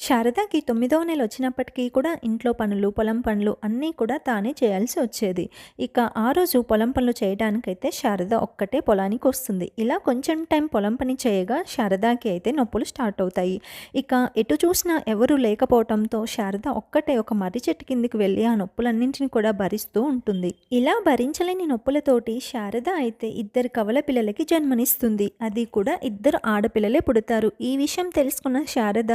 శారదకి తొమ్మిదవ నెల వచ్చినప్పటికీ కూడా ఇంట్లో పనులు పొలం పనులు అన్నీ కూడా తానే చేయాల్సి వచ్చేది. ఇక ఆ రోజు పొలం పనులు చేయడానికైతే శారద ఒక్కటే పొలానికి వస్తుంది. ఇలా కొంచెం టైం పొలం పని చేయగా శారదాకి అయితే నొప్పులు స్టార్ట్ అవుతాయి. ఇక ఎటు చూసినా ఎవరు లేకపోవడంతో శారద ఒక్కటే ఒక మర్రి చెట్టు కిందికి వెళ్ళి ఆ నొప్పులన్నింటిని కూడా భరిస్తూ ఉంటుంది. ఇలా భరించలేని నొప్పులతోటి శారద అయితే ఇద్దరు కవల పిల్లలకి జన్మనిస్తుంది. అది కూడా ఇద్దరు ఆడపిల్లలే పుడతారు. ఈ విషయం తెలుసుకున్న శారద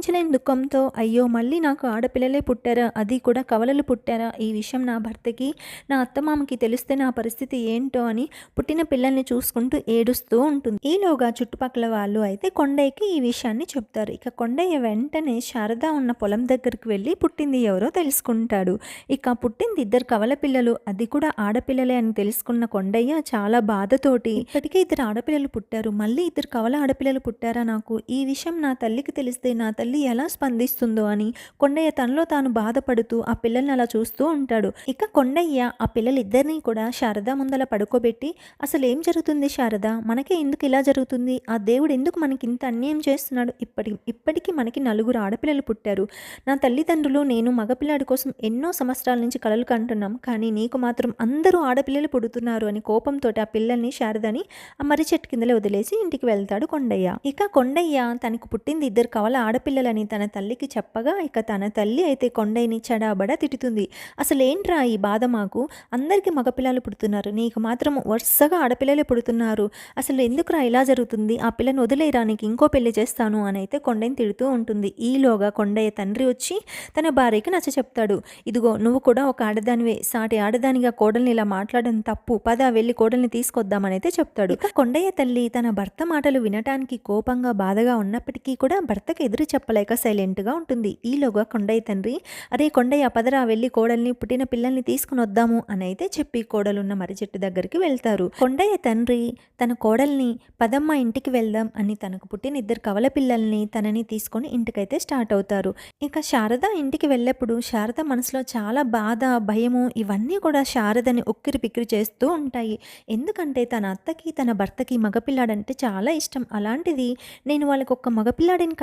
భరించలేని దుఃఖంతో అయ్యో మళ్ళీ నాకు ఆడపిల్లలే పుట్టారా? అది కూడా కవలలు పుట్టారా? ఈ విషయం నా భర్తకి నా అత్తమామకి తెలిస్తే నా పరిస్థితి ఏంటో అని పుట్టిన పిల్లల్ని చూసుకుంటూ ఏడుస్తూ ఉంటుంది. ఈలోగా చుట్టుపక్కల వాళ్ళు అయితే కొండయ్యకి ఈ విషయాన్ని చెప్తారు. ఇక కొండయ్య వెంటనే శారద ఉన్న పొలం దగ్గరికి వెళ్ళి పుట్టింది ఎవరో తెలుసుకుంటాడు. ఇక పుట్టింది ఇద్దరు కవల పిల్లలు. అది కూడా ఆడపిల్లలే అని తెలుసుకున్న కొండయ్య చాలా బాధతోటి ఇప్పటికే ఇద్దరు ఆడపిల్లలు పుట్టారు. మళ్ళీ ఇద్దరు కవల ఆడపిల్లలు పుట్టారా నాకు? ఈ విషయం నా తల్లికి తెలిస్తే నా తల్లి ఎలా స్పందిస్తుందో అని కొండయ్య తనలో తాను బాధపడుతూ ఆ పిల్లల్ని అలా చూస్తూ ఉంటాడు. ఇక కొండయ్య ఆ పిల్లలిద్దరినీ కూడా శారద ముందల పడుకోబెట్టి అసలు ఏం జరుగుతుంది శారద? మనకే ఎందుకు ఇలా జరుగుతుంది? ఆ దేవుడు ఎందుకు మనకి ఇంత అన్యాయం చేస్తున్నాడు? ఇప్పటి ఇప్పటికీ మనకి నలుగురు ఆడపిల్లలు పుట్టారు. నా తల్లిదండ్రులు నేను మగపిల్లాడి కోసం ఎన్నో సంవత్సరాల నుంచి కలలు కంటున్నాం. కానీ నీకు మాత్రం అందరూ ఆడపిల్లలు పుడుతున్నారు అని కోపంతో ఆ పిల్లల్ని శారదని ఆ మర్రి చెట్టు కిందలే వదిలేసి ఇంటికి వెళ్తాడు కొండయ్య. ఇక కొండయ్య తనకు పుట్టింది ఇద్దరు కవల పిల్లలని తన తల్లికి చెప్పగా ఇక తన తల్లి అయితే కొండయ్యని చెడాబడా తిట్టుతుంది అసలేంట్రా ఈ బాధ మాకు? అందరికీ మగపిల్లలు పుడుతున్నారు. నీకు మాత్రం వరుసగా ఆడపిల్లలే పుడుతున్నారు. అసలు ఎందుకురా ఇలా జరుగుతుంది? ఆ పిల్లని వదిలేరా? నీకు ఇంకో పెళ్ళి చేస్తాను అని అయితే కొండని తిడుతూ ఉంటుంది. ఈలోగా కొండయ్య తండ్రి వచ్చి తన భార్యకి నచ్చ చెప్తాడు. ఇదిగో నువ్వు కూడా ఒక ఆడదానివే. సాటి ఆడదానిగా కోడల్ని ఇలా మాట్లాడడం తప్పు. పద వెళ్ళి కోడల్ని తీసుకొద్దామని అయితే చెప్తాడు. కొండయ్య తల్లి తన భర్త మాటలు వినటానికి కోపంగా బాధగా ఉన్నప్పటికీ కూడా భర్తకు ఎదురు చెప్పలేక సైలెంట్గా ఉంటుంది. ఈలోగా కొండయ్య తండ్రి అరే కొండయ్య పదరా వెళ్ళి కోడల్ని పుట్టిన పిల్లల్ని తీసుకుని వద్దాము అని అయితే చెప్పి కోడలున్న మర్రి చెట్టు దగ్గరికి వెళ్తారు. కొండయ్య తండ్రి తన కోడల్ని పదమ్మ ఇంటికి వెళ్దాం అని తనకు పుట్టిన ఇద్దరు కవల పిల్లల్ని తనని తీసుకొని ఇంటికైతే స్టార్ట్ అవుతారు. ఇక శారద ఇంటికి వెళ్ళేప్పుడు శారద మనసులో చాలా బాధ భయము ఇవన్నీ కూడా శారదని ఉక్కిరి పిక్కిరి చేస్తూ ఉంటాయి. ఎందుకంటే తన అత్తకి తన భర్తకి మగపిల్లాడంటే చాలా ఇష్టం. అలాంటిది నేను వాళ్ళకి ఒక్క మగపిల్లాడిని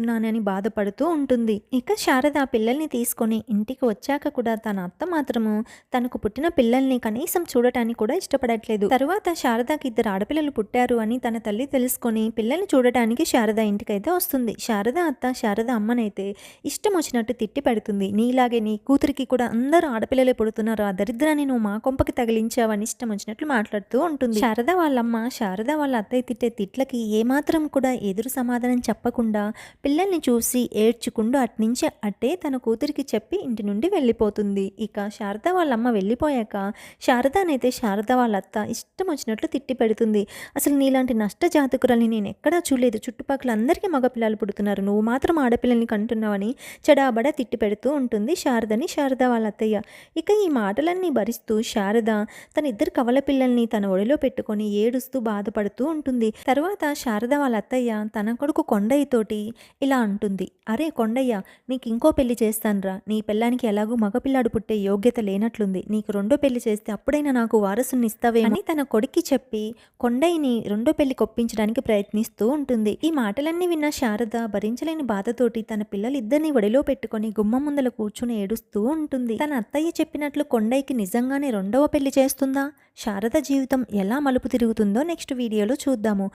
పోతున్నానని బాధపడుతూ ఉంటుంది. ఇక శారద పిల్లల్ని తీసుకొని ఇంటికి వచ్చాక కూడా తన అత్త మాత్రము తనకు పుట్టిన పిల్లల్ని కనీసం చూడటానికి కూడా ఇష్టపడట్లేదు. తరువాత శారదకి ఇద్దరు ఆడపిల్లలు పుట్టారు అని తన తల్లి తెలుసుకొని పిల్లల్ని చూడటానికి శారద ఇంటికైతే వస్తుంది. శారద అత్త శారద అమ్మనైతే ఇష్టం వచ్చినట్టు తిట్టి పెడుతుంది. నీలాగే నీ కూతురికి కూడా అందరూ ఆడపిల్లలే పుడుతున్నారు. ఆ దరిద్రాన్ని నువ్వు మా కొంపకి తగిలించావని ఇష్టం వచ్చినట్లు మాట్లాడుతూ ఉంటుంది. శారద వాళ్ళమ్మ శారద వాళ్ళ అత్తయ్య తిట్టే తిట్లకి ఏమాత్రం కూడా ఎదురు సమాధానం చెప్పకుండా పిల్లల్ని చూసి ఏడ్చుకుంటూ అట్నుంచి అట్టే తన కూతురికి చెప్పి ఇంటి నుండి వెళ్ళిపోతుంది. ఇక శారద వాళ్ళమ్మ వెళ్ళిపోయాక శారదానైతే శారద వాళ్ళ అత్త ఇష్టం వచ్చినట్లు తిట్టి పెడుతుంది. అసలు నీలాంటి నష్ట జాతకురాల్ని నేను ఎక్కడా చూడలేదు. చుట్టుపక్కల అందరికీ మగపిల్లలు పుడుతున్నారు. నువ్వు మాత్రం ఆడపిల్లల్ని కంటున్నావని చెడాబడా తిట్టి పెడుతూ ఉంటుంది శారదని శారద వాళ్ళ అత్తయ్య ఇక ఈ మాటలన్నీ భరిస్తూ శారద తన ఇద్దరు కవల పిల్లల్ని తన ఒడిలో పెట్టుకొని ఏడుస్తూ బాధపడుతూ ఉంటుంది. తర్వాత శారద వాళ్ళ అత్తయ్య తన కొడుకు కొండయ్యతోటి ఇలా అంటుంది. అరే కొండయ్య నీకు ఇంకో పెళ్ళి చేస్తానురా. నీ పిల్లానికి ఎలాగూ మగపిల్లాడు పుట్టే యోగ్యత లేనట్లుంది. నీకు రెండో పెళ్ళి చేస్తే అప్పుడైనా నాకు వారసుని ఇస్తావే అని తన కొడుక్కి చెప్పి కొండయ్యని రెండో పెళ్ళి కొప్పించడానికి ప్రయత్నిస్తూ ఉంటుంది. ఈ మాటలన్నీ విన్న శారద భరించలేని బాధతోటి తన పిల్లలిద్దరిని ఒడిలో పెట్టుకొని గుమ్మ ముందల కూర్చుని ఏడుస్తూ ఉంటుంది. తన అత్తయ్య చెప్పినట్లు కొండయ్యకి నిజంగానే రెండవ పెళ్ళి చేస్తుందా? శారద జీవితం ఎలా మలుపు తిరుగుతుందో నెక్స్ట్ వీడియోలో చూద్దాము.